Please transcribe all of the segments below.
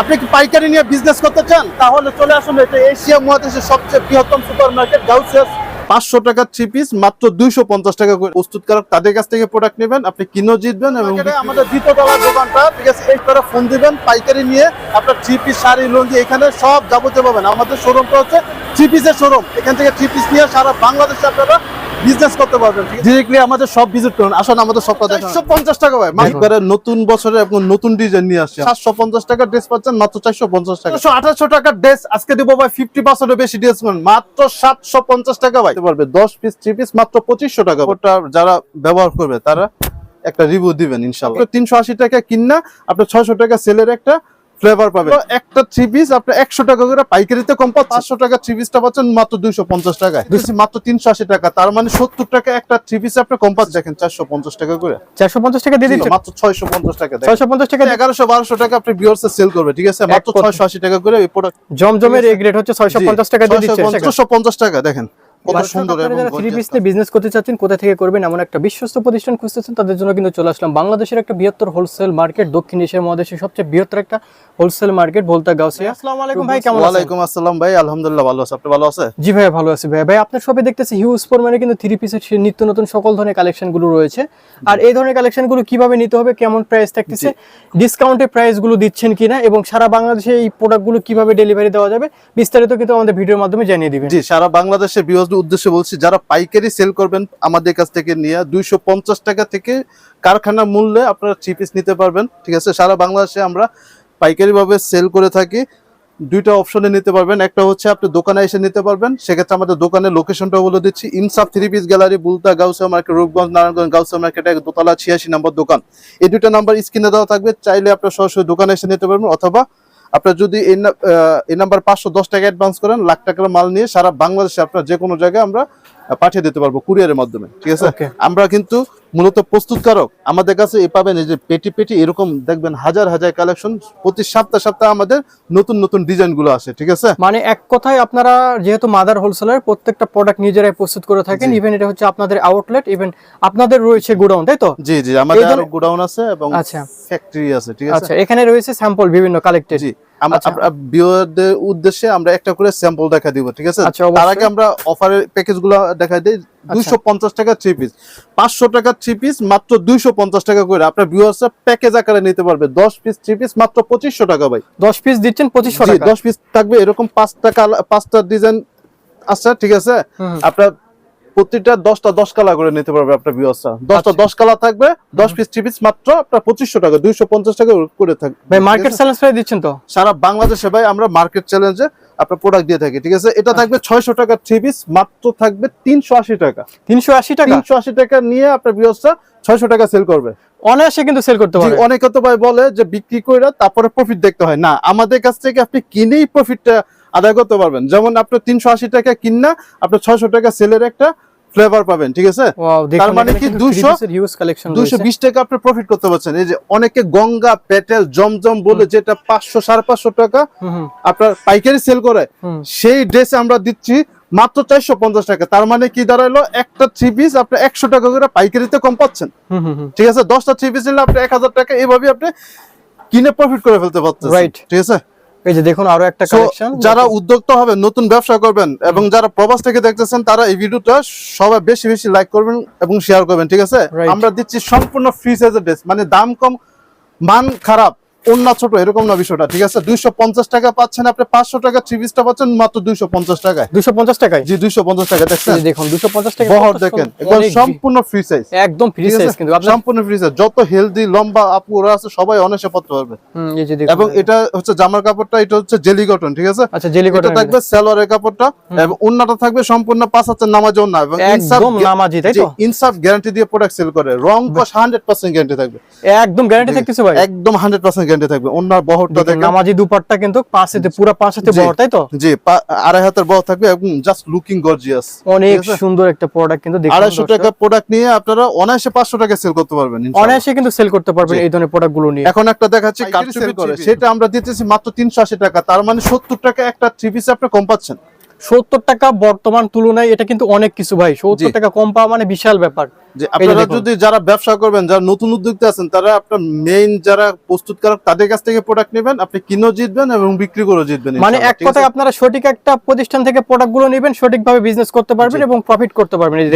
আপনি কি পাইকারি নিয়ে বিজনেস করতে চান? তাহলে চলে আসুন, এটা এশিয়া মহাদেশের সবচেয়ে বৃহত্তম সুপার মার্কেট গাউসিয়াস পাঁচশো টাকার থ্রি পিস মাত্র দুইশো পঞ্চাশ টাকা করে। প্রস্তুতকারক তাদের কাছ থেকে প্রোডাক্ট নেবেন আপনি কিনেও জিতবেন এবং আমাদের দ্বিতীয় দোকানটা ঠিক আছে এই করে ফোন দিবেন পাইকারি নিয়ে আপনার থ্রি পিস শাড়ি লুঙ্গি এখানে সব যাবতীয় পাবেন। আমাদের শোরুমটা হচ্ছে থ্রি পিসের শোরুম এখান থেকে থ্রি পিস নিয়ে সারা বাংলাদেশে আপনারা বিজনেস করতে পারবেন ডিরেক্টলি আমাদের সব ভিজিট করুন। আসুন আমাদের সব কথা পঞ্চাশ টাকা ভাই একবারে নতুন বছরে এবং নতুন ডিজাইন নিয়ে আসছে। সাতশো পঞ্চাশ ড্রেস পাচ্ছেন মাত্র চারশো পঞ্চাশ টাকা। আঠাশশো টাকার ড্রেস আজকে দিব ভাই ফিফটি পার্সেন্টের বেশি ডিসকাউন্ট মাত্র সাতশো পঞ্চাশ টাকা ভাই। দিতে পারবে। দশ পিস থ্রি পিস মাত্র পঁচিশশো টাকা। ওটা যারা ব্যবহার করবে তারা একটা রিভিউ দিবেন তিনশো আশি টাকা কিনা আপনার ছয়শো টাকা সেলের একটা ফ্লেভার পাবে একটা থ্রি পিস আপনার একশো টাকা করে পাইকারিতে কম পাচ্ছেন। পাঁচশো টাকা থ্রি পিসটা পাচ্ছেন মাত্র দুইশো পঞ্চাশ টাকায়। দুইশো মাত্র তিনশো আশি টাকা। তার মানে সত্তর টাকা একটা থ্রি পিস আপনি কম পাচ্ছেন। দেখেন চারশো পঞ্চাশ টাকা করে। চারশো পঞ্চাশ টাকা দিয়ে দিচ্ছেন? মাত্র ছয়শো পঞ্চাশ টাকা। দেখেন। ছয়শো পঞ্চাশ টাকা এগারোশো বারোশো টাকা আপনি বিয়ার্সে সেল করবে ঠিক আছে? মাত্র। ছয়শো আশি টাকা করে এই প্রোডাক্ট জমজমের এগ রেট হচ্ছে ছয়শো পঞ্চাশ টাকা দিয়ে ছয়শো পঞ্চাশ টাকা দেখেন। কত সুন্দর এবং থ্রি পিস নিয়ে বিজনেস করতে চাচ্ছেন কোথা থেকে করবেন এমন একটা বিশ্বস্ত প্রতিষ্ঠান খুঁজতেছেন তাদের জন্য কিন্তু চলে আসলাম। বাংলাদেশের একটা বৃহত্তর হোলসেল মার্কেট দক্ষিণ এশিয়ার মহাদেশের সবচেয়ে বৃহত্তর একটা হোলসেল মার্কেট বলতা গাউসিয়া। আসসালামু আলাইকুম ভাই কেমন আছেন? ওয়ালাইকুম আসসালাম ভাই আলহামদুলিল্লাহ ভালো আছে। আপনি ভালো আছে জি ভাই ভালো আছি ভাই ভাই আপনার শপে দেখতেছি হিউজ পরিমাণে কিন্তু থ্রি পিসের নিত্য নতুন সকল ধরনের কালেকশনগুলো রয়েছে। আর এই ধরনের কালেকশনগুলো কীভাবে নিতে হবে কেমন প্রাইস থাকতেছে ডিসকাউন্টে প্রাইসগুলো দিচ্ছেন কিনা এবং সারা বাংলাদেশে এই প্রোডাক্টগুলো কীভাবে ডেলিভারি দেওয়া যাবে বিস্তারিত কিন্তু আমাদের ভিডিওর মাধ্যমে জানিয়ে দিবেন। জি সারা বাংলাদেশের বিহসদের উদ্দেশ্যে বলছি, যারা পাইকারি সেল করবেন, আমাদের কাছ থেকে নিয়ে দুইশো পঞ্চাশ টাকা থেকে কারখানা মূল্যে আপনারা থ্রি পিস নিতে পারবেন, ঠিক আছে? সারা বাংলাদেশে আমরা পাইকারি ভাবে সেল করে থাকি। দুইটা অপশনে নিতে পারবেন, একটা হচ্ছে আপনি দোকানে এসে নিতে পারবেন, সেক্ষেত্রে আমাদের দোকানের লোকেশনটা বলে দিচ্ছি, Insaf three piece gallery Bulta Gausia market Rupganj, Narayanganj Gausia market এক দোতলা ছিয়াশি নম্বর দোকান। এই দুইটা নাম্বার স্ক্রিনে দেওয়া থাকবে, চাইলে আপনার সরাসরি দোকানে এসে নিতে পারবেন, অথবা আপনার যদি এই নাম্বার পাঁচশো দশ টাকা অ্যাডভান্স করেন, লাখ টাকার মাল নিয়ে সারা বাংলাদেশে আপনার যে কোনো জায়গায় আমরা পাঠিয়ে দিতে পারব কুরিয়ারের মাধ্যমে ঠিক আছে? আমরা কিন্তু মূলত প্রস্তুতকারক। আমাদের কাছে এ পাবেন এই যে পেটি পেটি এরকম দেখবেন হাজার হাজার কালেকশন প্রতি সপ্তাহ সপ্তাহে আমাদের নতুন নতুন ডিজাইনগুলো আসে ঠিক আছে? মানে এক কথায় আপনারা যেহেতু মাদার হোলসেলার প্রত্যেকটা প্রোডাক্ট নিজেরাই প্রস্তুত করে থাকেন ইভেন এটা হচ্ছে আপনাদের আউটলেট ইভেন আপনাদের রয়েছে গোডাউন তাই তো? জি জি আমাদের গোডাউন আছে এবং আচ্ছা। ফ্যাক্টরি আছে ঠিক আছে? আচ্ছা এখানে রয়েছে স্যাম্পল বিভিন্ন কালেক্টেড আমরা আচ্ছা। ভিউয়ারদের উদ্দেশ্যে আমরা একটা করে স্যাম্পল দেখা দিব ঠিক আছে? আচ্ছা, তার আগে আমরা অফারের প্যাকেজগুলো দেখা দিই। দুইশো পঞ্চাশ টাকা থ্রি পিস পাঁচশো টাকা থ্রি পিস মাত্র দুইশো পঞ্চাশ টাকা করে। আপনার ভিউয়ার্স প্যাকেজ আকারে নিতে পারবে। দশ পিস থ্রি পিস মাত্র পঁচিশশো টাকা ভাই। দশ পিস দিচ্ছেন পঁচিশশো দশ পিস থাকবে। এরকম পাঁচটা কালার পাঁচটা ডিজাইন আছে ঠিক আছে। আপনার প্রতিটা দশটা দশ কালার করে নিতে পারবে আপনার ভিউয়ার্সরা দশটা আচ্ছা। দশ কালার থাকবে দশ পিস থ্রি পিস মাত্র আপনার পঁচিশশো টাকা দুইশো পঞ্চাশ টাকা করে থাকবে ভাই মার্কেট চ্যালেঞ্জ প্রাইস দিচ্ছেন তো? সারা বাংলাদেশে ভাই আমরা মার্কেট চ্যালেঞ্জে আপনার প্রোডাক্ট দিয়ে থাকি ঠিক আছে? এটা থাকবে ছয়শো টাকা থ্রি পিস মাত্র থাকবে তিনশো আশি টাকা। তিনশো আশি টাকা? তিনশো আশি টাকা নিয়ে আপনার ভিউয়ার্সরা ছয়শো টাকা সেল করবে। অনায়াসে কিন্তু সেল করতে জি, পারে অনেকে তো ভাই বলে যে বিক্রি করে তারপরে প্রফিট দেখতে হয়। না আমাদের কাছ থেকে আপনি কিনেই প্রফিটটা আদায় করতে পারবেন। যেমন আপনার তিনশো আশি টাকা কিনা আপনার ছয়শো টাকা সেলের একটা ফ্লেভার পাবেন ঠিক আছে? তার মানে কি 200 হিউজ কালেকশন দুইশো বিশ টাকা আপনি প্রফিট করতে পারছেন। এই যে অনেকে গঙ্গা পেটেল জমজম বলে যেটা পাঁচশো সাড়ে পাঁচশো টাকা আপনার পাইকারি সেল করে সেই ড্রেস আমরা দিচ্ছি মাত্র চারশো পঞ্চাশ টাকা। তার মানে কি দাঁড়াইলো? একটা থ্রি পিস আপনি একশো টাকা করে পাইকারিতে কম পাচ্ছেন। ঠিক আছে? দশটা থ্রি পিস নিলে আপনি এক হাজার টাকা এইভাবে আপনি কিনে প্রফিট করে ফেলতে পারছেন Right. ঠিক আছে? এই যে দেখুন আরও একটা কালেকশন যারা উদ্যোক্তা হবেন নতুন ব্যবসা করবেন এবং যারা প্রবাস থেকে দেখতেছেন তারা এই ভিডিওটা সবাই বেশি বেশি লাইক করবেন এবং শেয়ার করবেন ঠিক আছে? আমরা দিচ্ছি সম্পূর্ণ ফ্রি সাইজের ড্রেস মানে দাম কম মান খারাপ। অন্য ছোট এরকম না বিষয়টা ঠিক আছে? দুইশো পঞ্চাশ টাকা পাচ্ছেন আপনি পাঁচশো টাকা থ্রি পিসটা পাচ্ছেন মাত্র দুইশো পঞ্চাশ টাকায়। দুশো পঞ্চাশ টাকায়? জি দুইশো পঞ্চাশ টাকা দেখছেন? দেখুন দুশো পঞ্চাশ টাকা বহর দেখেন সম্পূর্ণ ফ্রি সাইজ একদম ফ্রি সাইজ কিন্তু সম্পূর্ণ ফ্রি সাইজ যত হেলদি লম্বা আপুরা আছে সবাই অনেসে পড়তে পারবে। হুম, এই যে দেখুন। এবং এটা হচ্ছে জামার কাপড়টা এটা হচ্ছে জেলি কটন ঠিক আছে? আচ্ছা জেলি কটন থাকবে সালোয়ারের কাপড়টা এবং উন্নাটা থাকবে সম্পূর্ণ পাঁচ হাজার নামাজ না এবং একদম নামাজি তাই তো? ইনসাফ গ্যারান্টি দিয়ে প্রোডাক্ট সেল করে। রং কস হান্ড্রেড পার্সেন্ট গ্যারান্টি থাকবে। একদম গ্যারান্টি থাকতেছে ভাই। একদম হান্ড্রেড পার্সেন্ট গ্যারান্টি থাকবে। অন্যার বহরটা দেখেন নামাজি দুপাট্টা কিন্তু পুরো। বহর তাই তো? জি আড়াই হাতের বহর থাকবে এবং জাস্ট লুকিং গর্জিয়াস অনেক সুন্দর একটা প্রোডাক্ট কিন্তু দেখুন আড়াইশো দর্শক। টাকা প্রোডাক্ট নিয়ে আপনারা অনায়াসে পাঁচশো টাকা সেল করতে পারবেন ইনশাআল্লাহ। অনায়াসে কিন্তু সেল করতে পারবেন এই ধরনের প্রোডাক্টগুলো নিয়ে। এখন একটা দেখাচ্ছি করে করে। সেটা আমরা দিতেছি মাত্র তিনশো আশি টাকা তার মানে সত্তর টাকা একটা থ্রি পিস আপনি কম পাচ্ছেন। সত্তর টাকা বর্তমান তুলনায় এটা কিন্তু অনেক কিছু ভাই। সত্তর টাকা কম পাওয়া মানে বিশাল ব্যাপার। আপনারা যদি যারা ব্যবসা করবেন যারা নতুন উদ্যোক্তা আছেন তারা আপনার মেইন যারা প্রস্তুত প্রস্তুতকারক তাদের কাছ থেকে প্রোডাক্ট নেবেন আপনি কিনেও জিতবেন এবং বিক্রি করেও জিতবেন মানে এক কথায় আপনারা সঠিক একটা প্রতিষ্ঠান থেকে প্রোডাক্টগুলো নেবেন সঠিকভাবে বিজনেস করতে পারবেন এবং প্রফিট করতে পারবেন এই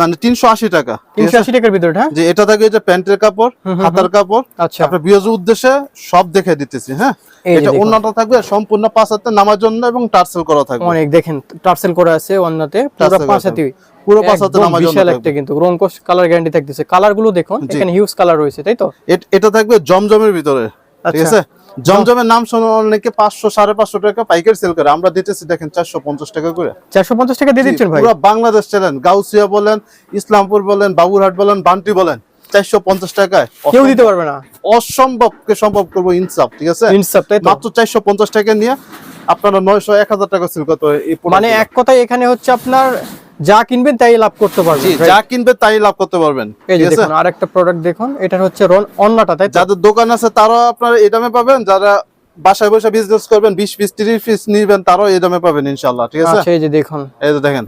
মানে তিনশো আশি টাকা। তিনশো? আশি টাকার ভিতরে হ্যাঁ? যে এটা থাকে যে প্যান্টের কাপড় হাতার কাপড়। আচ্ছা। আপনার বিয়ের উদ্দেশ্যে সব দেখে দিতেছি হ্যাঁ? এটা। অন্যটা থাকবে সম্পূর্ণ পাঁচ হাতে নামার জন্য এবং টার্সেল করা থাকবে। অনেক দেখেন টার্সেল করা আছে অন্যতে পুরো পাঁচ হাতি। পুরো পাঁচ হাতে নামার জন্য বিশাল একটা কিন্তু রংকশ কালার গ্যারান্টি থাকতেছে। কালারগুলো দেখুন। এখানে হিউজ কালার রয়েছে তাই তো? এটা থাকবে জমজমের ভিতরে। ঠিক আচ্ছা। আছে? জমজমের নাম শুনে অনেকে পাঁচশো সাড়ে পাঁচশো টাকা পাইকারি সেল করে। আমরা দিতেছি দেখেন চারশো পঞ্চাশ টাকা করে। চারশো পঞ্চাশ টাকা দিয়ে দিচ্ছেন পুরো বাংলাদেশ চ্যানেল গাউসিয়া বলেন ইসলামপুর বলেন বাবুরহাট বলেন বান্টি বলেন চারশো পঞ্চাশ টাকায়। কেউ দিতে পারবে না। অসম্ভবকে সম্ভব করব ইনসাফ ঠিক আছে? ইনসাফ তাই মাত্র চারশো পঞ্চাশ টাকা নিয়ে আপনারা নয়শো এক হাজার টাকা সেল করতে মানে এক কথায় এখানে হচ্ছে আপনার যা কিনবেন তাই লাভ করতে পারবেন জি, যা কিনবেন তাই লাভ করতে পারবেন। এই যে দেখুন আরেকটা প্রোডাক্ট দেখুন এটা হচ্ছে রোল অন্যটা তাই যাদের দোকান আছে তারাও আপনারা এই দামে পাবেন। যারা বাসায় বসে বিজনেস করবেন বিশ পিস তিরিশ পিস নিবেন তারাও এই দামে পাবেন ইনশাল্লাহ ঠিক আছে? আচ্ছা এই যে দেখুন। এই যে দেখেন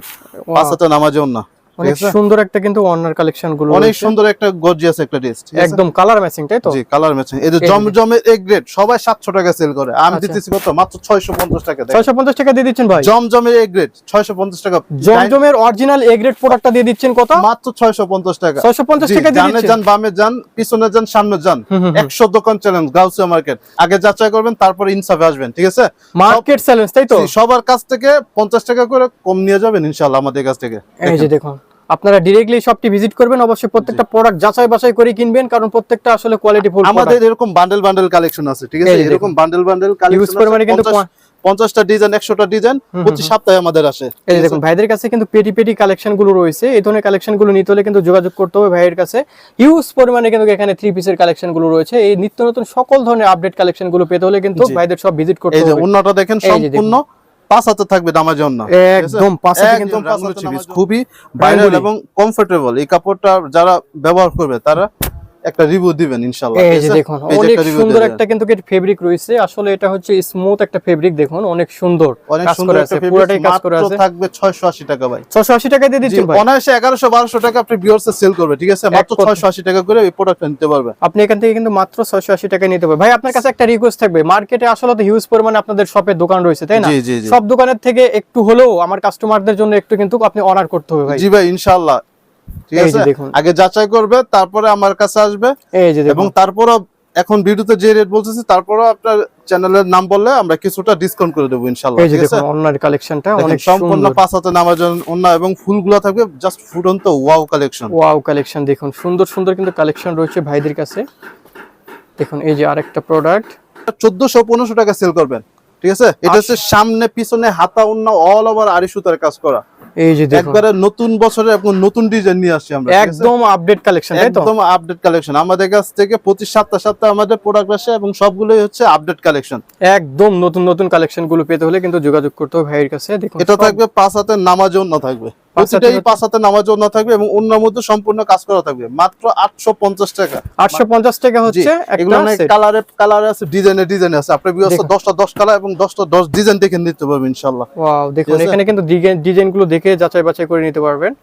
পাঁচটা নামাজ ঠিক অনেক সুন্দর একটা কিন্তু অন্যার কালেকশনগুলো অনেক সুন্দর একটা গর্জিয়াস একটা ড্রেস একদম কালার ম্যাচিং তাই তো? জি কালার ম্যাচিং এই যে জমজমের এ গ্রেড সবাই সাতশো টাকা সেল করে। আমি আচ্ছা। দিতেছি কত? মাত্র ছয়শো পঞ্চাশ টাকা দেখেন। ছয়শো পঞ্চাশ টাকা দিয়ে দিচ্ছেন ভাই? জমজমের এ গ্রেড ছয়শো পঞ্চাশ টাকা। জমজমের অরিজিনাল এ গ্রেড প্রোডাক্টটা দিয়ে দিচ্ছেন কত? মাত্র ছয়শো পঞ্চাশ টাকা। ছয়শো পঞ্চাশ জি, টাকা দিয়ে দিচ্ছেন যান বামে যান পিছনে যান সামনে যান। হুম, হুম, হুম। একশো দোকান চ্যালেঞ্জ গাউসিয়া মার্কেট আগে যাচাই করবেন তারপরে ইনসাফে আসবেন ঠিক আছে? মার্কেট চ্যালেঞ্জ তাই তো? সবার কাছ থেকে পঞ্চাশ টাকা করে কম নিয়ে যাবেন ইনশাল্লাহ আমাদের কাছ থেকে। এই যে দেখুন। আপনারা ডিরেক্টলি শপটি ভিজিট করবেন। অবশ্যই প্রত্যেকটা প্রোডাক্ট যাচাই বাছাই করে কিনবেন কারণ প্রত্যেকটা আসলে কোয়ালিটি ফুল আমাদের এরকম বান্ডেল বান্ডেল কালেকশন আছে ঠিক আছে? এরকম বান্ডেল বান্ডেল মানে কিন্তু কালেকশন পঞ্চাশটা ডিজাইন একশোটা ডিজাইন প্রতি সপ্তাহে আমাদের আসে। এই দেখুন ভাইদের কাছে কিন্তু পেটি পেটি কালেকশনগুলো রয়েছে। এই ধরনের কালেকশনগুলো নিতে হলে কিন্তু যোগাযোগ করতে হবে ভাইয়ের কাছে। হিউজ পরিমাণে কিন্তু এখানে থ্রি পিসের কালেকশনগুলো রয়েছে। এই নিত্য নতুন সকল ধরনের আপডেট কালেকশনগুলো পেতে হলে কিন্তু ভাইদের সব ভিজিট করতে হবে। অন্যটা দেখেন। সম্পূর্ণ পাঁচ হাতে থাকবে দামের জন্য। একদম পাঁচ হাতে কিন্তু। খুবই ভাইরাল এবং কমফোর্টেবল এই কাপড়টা যারা ব্যবহার করবে তারা একটা রিভিউ দিবেন ইনশাআল্লাহ এই যে দেখুন অনেক সুন্দর একটা কিন্তু ফেব্রিক রয়েছে। আসলে এটা হচ্ছে স্মুথ একটা ফেব্রিক দেখুন অনেক সুন্দর। অনেক সুন্দর আছে পুরোটাই কাজ করা আছে। থাকবে 680 টাকা ভাই। ছশো আশি টাকা দিয়ে জি, দিচ্ছেন ভাই? অনায়াসে 1100 1200 টাকা আপনি ভিউয়ার্সে সেল করবে ঠিক আছে? মাত্র 680 টাকা করে এই প্রোডাক্টটা নিতে পারবে। আপনি এখান থেকে কিন্তু মাত্র ছয়শো আশি টাকা নিতে পারবেন। ভাই আপনার কাছে একটা রিকোয়েস্ট থাকবে মার্কেটে আসলে তো হিউজ পরিমাণে আপনাদের শপের দোকান রয়েছে তাই না? সব দোকানের থেকে একটু হলেও আমার কাস্টমারদের জন্য একটু কিন্তু আপনি অনার করতে হবে ভাই। জি ভাই ইনশাআল্লাহ। ঠিক আছে? দেখুন। আগে যাচাই করবে তারপরে আমার কাছে আসবে। এবং দেখুন। তারপরও এখন ভিডিওতে যে রেট বলতেছি তারপরও আপনার চ্যানেলের নাম বললে আমরা কিছুটা ডিসকাউন্ট করে দেবো ইনশাআল্লাহ ঠিক আছে? দেখুন কালেকশনটা অনেক সম্পূর্ণ সুন্দর। পাঁচ হাতে নামার জন্য অন্য এবং ফুলগুলো থাকবে জাস্ট ফুটন্ত ওয়াও কালেকশন ওয়াও কালেকশন দেখুন সুন্দর সুন্দর কিন্তু কালেকশন রয়েছে ভাইদের কাছে। দেখুন এই যে আরেকটা প্রোডাক্ট চোদ্দশো পনেরোশো টাকা সেল করবেন। ঠিক আছে? এটা হচ্ছে সামনে পিছনে হাতা অন্য অল ওভার আড়ি সুতার কাজ করা। এই যে একবারে নতুন বছরে নতুন ডিজাইন নিয়ে আসছি আমরা একদম আপডেট কালেকশন একদম আপডেট কালেকশন আমাদের কাছ থেকে প্রতি সপ্তাহ সপ্তাহে আমাদের প্রোডাক্ট আসে এবং সবগুলোই হচ্ছে আপডেট কালেকশন একদম নতুন নতুন কালেকশনগুলো পেতে হলে কিন্তু যোগাযোগ করতে হবে ভাইয়ের কাছে। দেখুন এটা থাকবে পাঁচ হাতের নামাজ অন্য থাকবে। প্রতিটাই পাঁচ থাকবে এবং মধ্যে সম্পূর্ণ কাজ করা থাকবে। মাত্র আটশো পঞ্চাশ টাকা। আটশো পঞ্চাশ টাকা হচ্ছে এগুলো একটা অনেক set। কালারে কালারে আছে ডিজাইনে ডিজাইনে আছে। আপনি বিয়স্ত দশটা দশ কালার এবং দশটা দশ ডিজাইন দেখে নিতে পারবেন ইনশাল্লাহ দেখুন এখানে কিন্তু ডিজাইনগুলো দেখে যাচাই বাছাই করে নিতে পারবেন।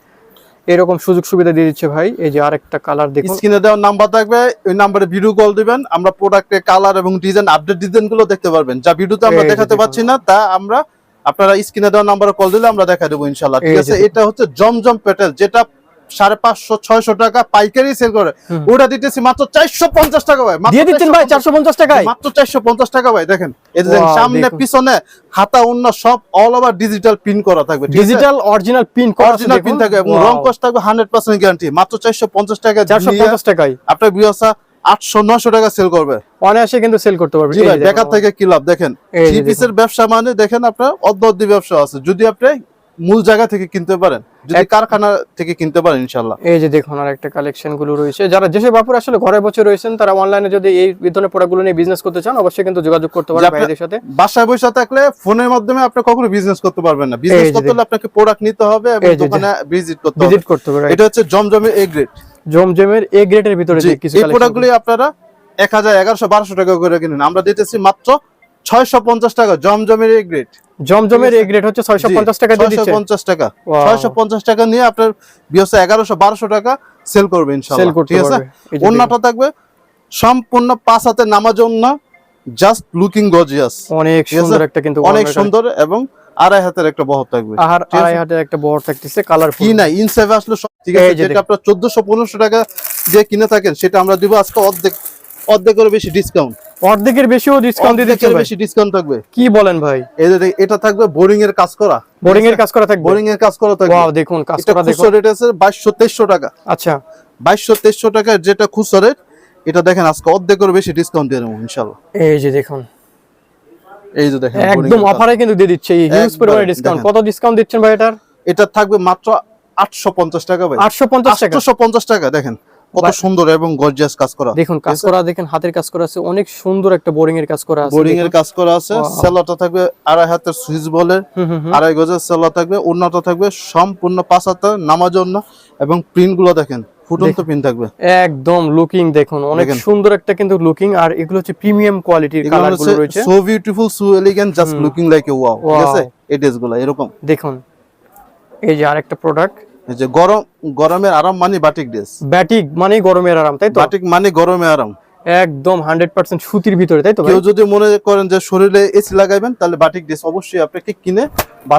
এরকম সুযোগ সুবিধা দিয়ে দিচ্ছে ভাই। এই যে আরেকটা কালার দেখুন। স্ক্রিনে দেওয়ার নাম্বার থাকবে ওই নাম্বারে ভিডিও কল দিবেন। আমরা প্রোডাক্টের কালার এবং ডিজাইন আপডেট ডিজাইনগুলো দেখতে পারবেন। যা ভিডিওতে আমরা দেখাতে। পাচ্ছি না তা আমরা আপনারা স্ক্রিনে দেওয়ার নাম্বারে কল দিলে আমরা দেখা দেবো ইনশাল্লাহ ঠিক আছে? এটা হচ্ছে জমজম পেটেল যেটা সাড়ে পাঁচশো ছয়শো টাকা পাইকারি সেল করে। ওটা দিতেছি মাত্র চারশো পঞ্চাশ টাকা ভাই দিয়ে দিচ্ছেন ভাই চারশো পঞ্চাশ টাকায়? মাত্র চারশো পঞ্চাশ টাকা ভাই দেখেন। এই সামনে পিছনে হাতা অন্য সব অল ওভার ডিজিটাল পিন করা থাকবে digital original pin original pin থাকবে এবং রং কষ্ট থাকবে হান্ড্রেড পার্সেন্ট গ্যারান্টি মাত্র চারশো পঞ্চাশ টাকা চারশো পঞ্চাশ টাকায়। আপনার বিয়সা আটশো নশো টাকা সেল করবে। অনায়াসে কিন্তু সেল করতে পারবেন জি ভাই বেকার থেকে কি লাভ? দেখেন থ্রি পিসের ব্যবসা মানে দেখেন আপনার অর্ধ অর্ধি ব্যবসা আছে। যদি আপনি মূল জায়গা থেকে কিনতে পারেন যদি কারখানা থেকে কিনতে পারেন ইনশাল্লাহ এই যে দেখুন আর একটা কালেকশনগুলো রয়েছে। যারা যেসব বাপুর আসলে ঘরে বসে রয়েছেন তারা অনলাইনে যদি এই ধরনের প্রোডাক্টগুলো নিয়ে বিজনেস করতে চান অবশ্যই কিন্তু যোগাযোগ করতে পারেন ভাইদের সাথে। বাসায় বসে থাকলে ফোনের মাধ্যমে আপনি কখনো বিজনেস করতে পারবেন না। বিজনেস করতে হলে আপনাকে প্রোডাক্ট নিতে হবে এবং দোকানে ভিজিট করতে হবে। ভিজিট করতে পারেন এটা হচ্ছে জমজমের এ গ্রেড জমজমের এ গ্রেডের ভিতরে যে কিছু এই প্রোডাক্টগুলি আপনারা এক হাজার এগারোশো বারোশো টাকা করে কিনেন। আমরা দিতেছি মাত্র ছয়শো পঞ্চাশ টাকা জমজমের এই গ্রেড জমজমের এই গ্রেড হচ্ছে ছয়শো পঞ্চাশ টাকা দিয়ে দিচ্ছে। পঞ্চাশ টাকা। Wow. ছয়শো পঞ্চাশ টাকা নিয়ে আপনার বিয়সে এগারোশো বারোশো টাকা সেল করবে সেল ইনশাল্লাহ ঠিক আছে? অন্যটা থাকবে সম্পূর্ণ পাঁচ হাতে নামাজ অন্য জাস্ট লুকিং গজিয়াস অনেক সুন্দর একটা কিন্তু অনেক সুন্দর এবং আড়াই হাতের একটা বহর থাকবে। আর আড়াই হাতের একটা বড় থাকতেছে কালারফুল কি ইনসেভে আসলে ঠিক আছে। যেটা আপনার চোদ্দশো পনেরোশো টাকা দিয়ে কিনে থাকেন সেটা আমরা দিব আজকে অর্ধেক অর্ধেকের বেশি ডিসকাউন্ট অর্ধেকের বেশিও ডিসকাউন্ট অর্ধেকের ভাই বেশি ডিসকাউন্ট থাকবে। কি বলেন ভাই? এই যে এটা থাকবে বোরিং এর কাজ করা। বোরিং এর কাজ করা থাকবে? বোরিং এর কাজ করা থাকবে। ওয়াও দেখুন কাজ করা দেখুন। খুচরো রেট আছে বাইশশো তেইশশো টাকা। আচ্ছা। বাইশশো তেইশশো টাকার যেটা খুচরো রেট এটা দেখেন আজকে অর্ধেকের বেশি ডিসকাউন্ট দিয়ে দেবো ইনশাল্লাহ এই যে দেখুন এই যে দেখেন একদম অফারে কিন্তু দিয়ে দিচ্ছে। এই হিউজ পরিমাণে ডিসকাউন্ট কত ডিসকাউন্ট দিচ্ছেন ভাই এটার? এটা থাকবে মাত্র আটশো পঞ্চাশ টাকা ভাই। আটশো পঞ্চাশ টাকা। আটশো পঞ্চাশ টাকা দেখেন। কত সুন্দর এবং গর্জিয়াস কাজ করা। দেখুন কাজ করা দেখেন হাতের কাজ করা আছে অনেক সুন্দর একটা বোরিং এর কাজ করা আছে বোরিং এর কাজ করা আছে. সেলাটা থাকবে আড়াই হাতের সুইচ বলে। আড়াই গজের সেলা থাকবে। উন্নত থাকবে সম্পূর্ণ পাঁচ হাতে নামাজ জন্য এবং প্রিন্টগুলো দেখেন। ফুটন্ত পিন থাকবে। একদম লুকিং দেখুন অনেক সুন্দর একটা কিন্তু লুকিং আর এগুলো হচ্ছে প্রিমিয়াম কোয়ালিটির এগুলো কালারগুলো রয়েছে। So beautiful so elegant just looking like a wow ঠিক আছে? এই ড্রেসগুলো এরকম। দেখুন এই যে আরেকটা প্রোডাক্ট এই যে গরম গরমের আরাম মানে বাটিক ড্রেস ব্যাটিক মানে গরমের আরাম তাই তো? বাটিক মানে গরমে আরাম। একদম হান্ড্রেড পার্সেন্ট সুতির ভিতরে তাই তো কেউ যদি মনে করেন যে শরীরে এসি লাগাইবেন তাহলে বাটিক ড্রেস অবশ্যই আপনাকে কিনে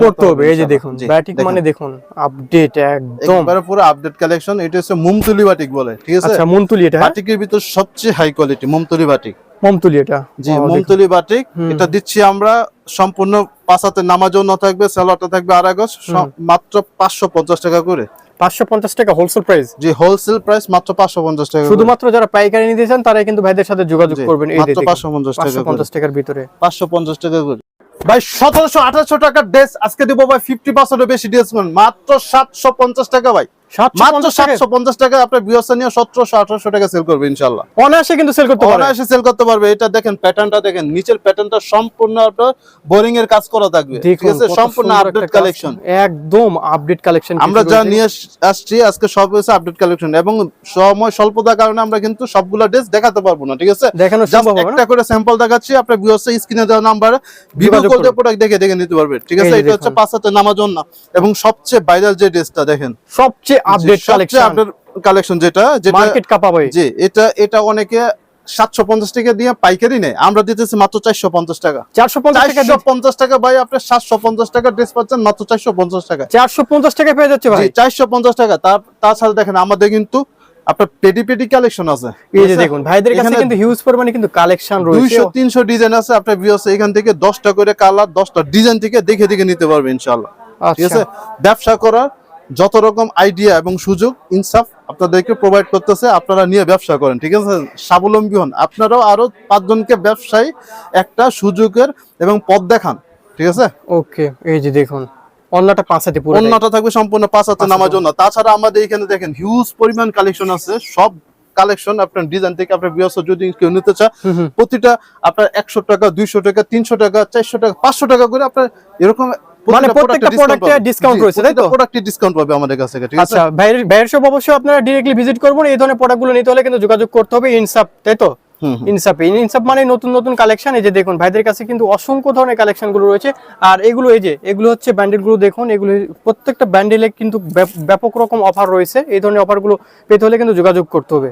করতে হবে এই যে দেখুন দেখেন। মানে দেখুন আপডেট একদম। একবারে পুরো আপডেট কালেকশন এটা হচ্ছে মুমতুলি বাটিক বলে ঠিক আছে? আচ্ছা মনতুলি এটা হ্যাঁ? বাটিকের ভিতর সবচেয়ে হাই কোয়ালিটি মুমতুলি বাটিক মমতুলি এটা। জি মুমতুলি বাটিক এটা দিচ্ছি আমরা সম্পূর্ণ পাঁচাতে নামাজ না থাকবে স্যালাডটা থাকবে আর আগস্ট মাত্র পাঁচশো পঞ্চাশ টাকা করে। পাঁচশো পঞ্চাশ টাকা হোলসেল প্রাইস জি হোলসেল প্রাইস মাত্র পাঁচশো পঞ্চাশ টাকা শুধুমাত্র যারা পাইকারি নিতে চান তারাই কিন্তু ভাইদের সাথে যোগাযোগ করবেন এই মাত্র পাঁচশো পঞ্চাশ টাকা পাঁচশো করে। পঞ্চাশ টাকার ভিতরে। পাঁচশো পঞ্চাশ টাকা করে। ভাই সতেরোশো আঠারোশো টাকার ড্রেস আজকে দিব ভাই ফিফটি পার্সেন্টের বেশি ডিসকাউন্ট মাত্র সাতশো পঞ্চাশ টাকা ভাই। মাত্র সাতশো পঞ্চাশ টাকা আপনার বিয়সা নিয়ে সতেরোশো আঠারোশো টাকা সেল করবে ইনশাল্লাহ অনায়াসে কিন্তু সেল করতে পারে অনায়াসে সেল করতে পারবে। এটা দেখেন প্যাটার্নটা দেখেন নিচের প্যাটার্নটা সম্পূর্ণ আপনার বোরিং এর কাজ করা থাকবে। ঠিক আছে? সম্পূর্ণ আপডেট কালেকশন কালেকশন একদম আপডেট কালেকশন আমরা যা নিয়ে আসছি আজকে সব হচ্ছে আপডেট কালেকশন এবং সময় স্বল্পতার কারণে আমরা কিন্তু সবগুলা ড্রেস দেখাতে পারব না ঠিক আছে? দেখানো সম্ভব হবে একটা করে স্যাম্পল দেখাচ্ছি আপনার স্ক্রিনে দেওয়া নাম্বারে ভিডিও কল দিয়ে প্রোডাক্ট দেখে দেখে নিতে পারবে ঠিক আছে? এটা হচ্ছে। পাঁচ হাতে নামার জন্য। এবং সবচেয়ে ভাইরাল যে ড্রেসটা দেখেন। সবচেয়ে আপডেট কালেকশন আপডেট কালেকশন যেটা যেটা মার্কেট কাপাবে। জি এটা এটা অনেকে সাতশো পঞ্চাশ টাকা দিয়ে পাইকারি নেয়। আমরা দিতেছি মাত্র চারশো পঞ্চাশ টাকা। চারশো পঞ্চাশ টাকা ভাই আপনি সাতশো পঞ্চাশ টাকা ড্রেস পাচ্ছেন মাত্র চারশো পঞ্চাশ টাকা। চারশো পঞ্চাশ টাকা পেয়ে যাচ্ছে ভাই। জি চারশো পঞ্চাশ টাকা। তার তাছাড়া দেখেন আমাদের কিন্তু আপনার পেটি পেটি কালেকশন আছে। এই যে দেখুন ভাইদের কাছে কিন্তু হিউজ পরিমাণে কিন্তু কালেকশন রয়েছে। দুইশো তিনশো ডিজাইন আছে। আপনার ভিউস এখান থেকে দশটা করে কালার দশটা ডিজাইন থেকে দেখে দেখে নিতে পারবে ইনশাল্লাহ ঠিক আচ্ছা। আছে? ব্যবসা করার যত রকম আইডিয়া এবং সুযোগ ইনসাফ আপনাদেরকে প্রোভাইড করতেছে আপনারা নিয়ে ব্যবসা করেন ঠিক আছে? স্বাবলম্বী হন। আপনারাও আরও পাঁচজনকে ব্যবসায়ী একটা সুযোগের এবং পথ দেখান ঠিক আছে? ওকে এই যে দেখুন অন্যটা পাঁচাতে পুরো অন্যটা থাকবে সম্পূর্ণ নামার জন্য। তাছাড়া আমাদের এখানে দেখেন হিউজ পরিমাণ কালেকশন আছে। সব কালেকশন আপনার ডিজাইন থেকে আপনার বিয়স যদি কেউ নিতে চায়। প্রতিটা আপনার একশো টাকা দুইশো টাকা তিনশো টাকা চারশো টাকা পাঁচশো টাকা করে আপনার এরকম মানে প্রত্যেকটা এ discount রয়েছে, তাই তো? প্রোডাক্টে ডিসকাউন্ট পাবে আমাদের কাছ ঠিক আছে? আচ্ছা ভাইয়ের ভাইয়ের সব অবশ্যই আপনারা ডিরেক্টলি ভিজিট করবেন এই ধরনের প্রোডাক্টগুলো নিতে হলে কিন্তু যোগাযোগ করতে হবে ইনসাপ তাই তো। ইনসাপ ইনসাপ মানে নতুন নতুন কালেকশন এই যে দেখুন ভাইদের কাছে কিন্তু অসংখ্য ধরনের কালেকশনগুলো রয়েছে। আর এগুলো এই যে এগুলো হচ্ছে ব্যান্ডেলগুলো দেখুন এগুলো প্রত্যেকটা ব্যান্ডেলে কিন্তু ব্যাপক রকম অফার রয়েছে। এই ধরনের অফারগুলো পেতে হলে কিন্তু যোগাযোগ করতে হবে।